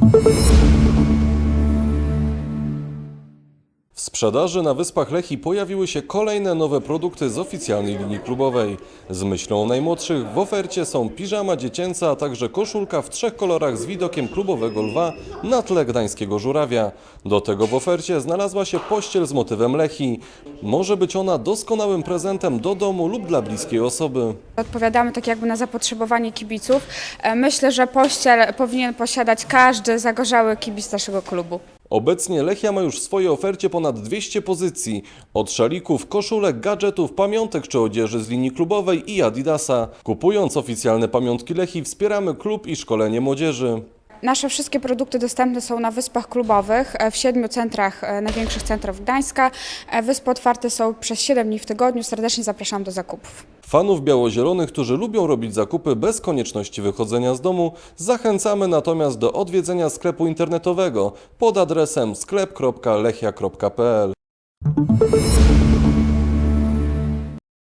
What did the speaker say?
thank you sprzedaży na Wyspach Lechi pojawiły się kolejne nowe produkty z oficjalnej linii klubowej. Z myślą o najmłodszych w ofercie są piżama dziecięca, a także koszulka w trzech kolorach z widokiem klubowego lwa na tle gdańskiego żurawia. Do tego w ofercie znalazła się pościel z motywem Lechi. Może być ona doskonałym prezentem do domu lub dla bliskiej osoby. Odpowiadamy tak jakby na zapotrzebowanie kibiców. E, Myślę, że pościel powinien posiadać każdy zagorzały kibic naszego klubu. Obecnie Lechia ma już w swojej ofercie ponad 200 pozycji. Od szalików, koszulek, gadżetów, pamiątek czy odzieży z linii klubowej i Adidasa. Kupując oficjalne pamiątki Lechii wspieramy klub i szkolenie młodzieży. Nasze wszystkie produkty dostępne są na wyspach klubowych e, w siedmiu centrach, e, największych centrach Gdańska. E, Wyspy otwarte są przez 7 dni w tygodniu. Serdecznie zapraszam do zakupów. Fanów biało-zielonych, którzy lubią robić zakupy bez konieczności wychodzenia z domu, zachęcamy natomiast do odwiedzenia sklepu internetowego pod adresem sklep.lechia.pl.